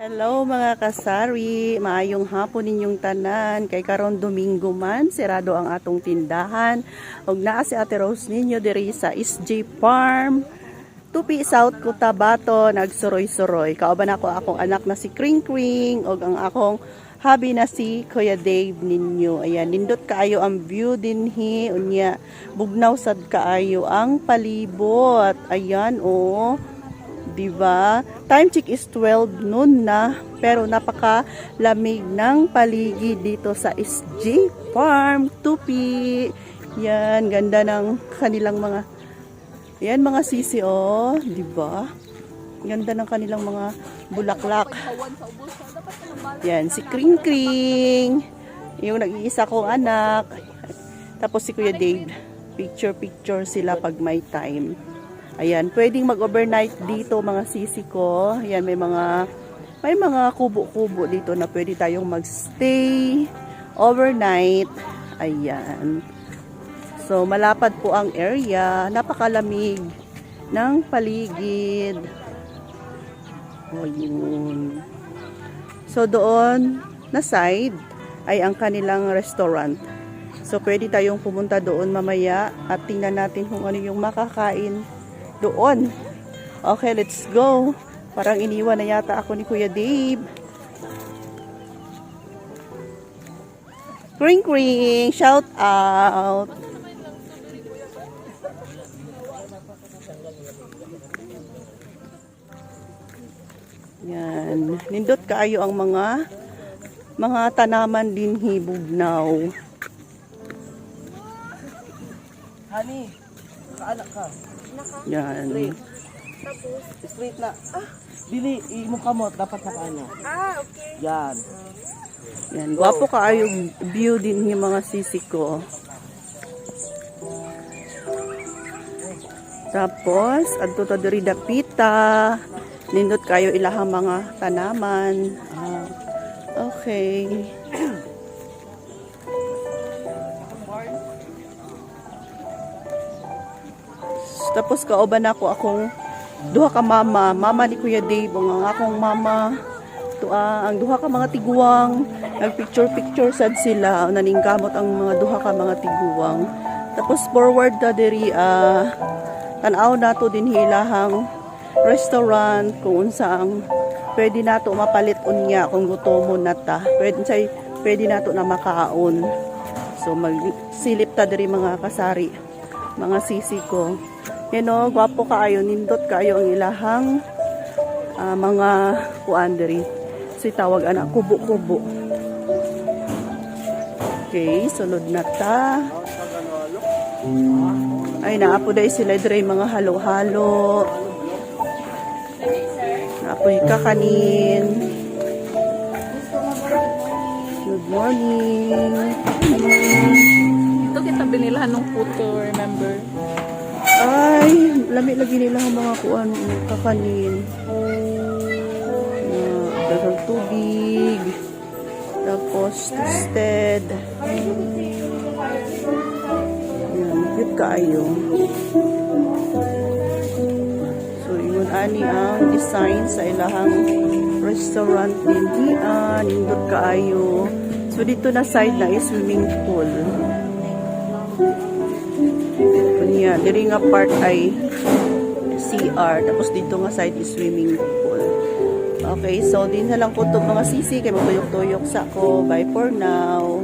Hello mga kasari, maayong hapon ninyong tanan. Kay karon Domingo man, sirado ang atong tindahan. Og naa si Ate Rose ninyo diri sa SJ Farm. Tupi South Cotabato, nagsuroy-suroy. Kauban ako akong anak na si Kring Kring og ang akong habi na si Kuya Dave ninyo. Ayan, nindot kaayo ang view dinhi unya bugnaw sad kaayo ang palibot. Ayan oh. Diba? Time check is 12 noon na, pero napaka lamig ng paligid dito sa SG Farm, Tupi. Yan, ganda ng kanilang mga yan mga sisi oh, di ba? Ganda ng kanilang mga bulaklak. Yan, si Kring Kring. Yung nag-iisa kong anak. Tapos si Kuya Dave. Picture-picture sila pag may time. Ayan, pwedeng mag-overnight dito mga sisi ko. Ayan, may mga may mga kubo-kubo dito na pwede tayong magstay overnight. Ayan. So, malapad po ang area. Napakalamig ng paligid. O, yun. So, doon na side ay ang kanilang restaurant. So, pwede tayong pumunta doon mamaya at tingnan natin kung ano yung makakain doon. Okay, let's go. Parang iniwan na yata ako ni Kuya Dave. Kring kring, shout out. Yan. Nindot kaayo ang mga mga tanaman din hibugnaw. Honey, kaanak ka. Yan. Straight na. Ah, dili, imo kamot, dapat na ano. Ah, okay. Yan. Yan. Gwapo kaayo view din yung mga sisi ko. Tapos, adto ta diri dapita. Nindot kayo ilahang mga tanaman. Ah, okay. Tapos kauban ako akong duha ka mama, mama ni Kuya Dave, ang akong mama. Tua, ang duha ka mga tiguwang, nagpicture-picture sad sila, naningkamot ang mga duha ka mga tiguwang. Tapos forward ta diri ah tanaw nato din hilahang restaurant kung unsang pwede nato mapalit unya kung gutomon na ta. Pwede say pwede nato na makaon. So magsilip ta diri mga kasari, mga sisi ko. Yan o, gwapo kaayo, nindot kaayo ang ilahang ah, mga kuan diri. So tawag ana kubo-kubo. Okay, sunod na ta. Ay, naapo dahil sila diri mga halo-halo. Naapoy kakanin. Good morning. Ito kita binilahan ng puto, remember? Ay, lami lagi nila ang mga kuan kakanin. Na dagang tubig. Tapos toasted. Yan, cute kaayo. So, yun ani ang design sa ilahang restaurant din hian. Indot kaayo. So, dito na side na is swimming pool. Kunya, diri nga part ay CR. Tapos dito nga side is swimming pool. Okay, so din na lang po ito mga sisi. Kaya magtuyok-tuyok sa ko. Bye for now.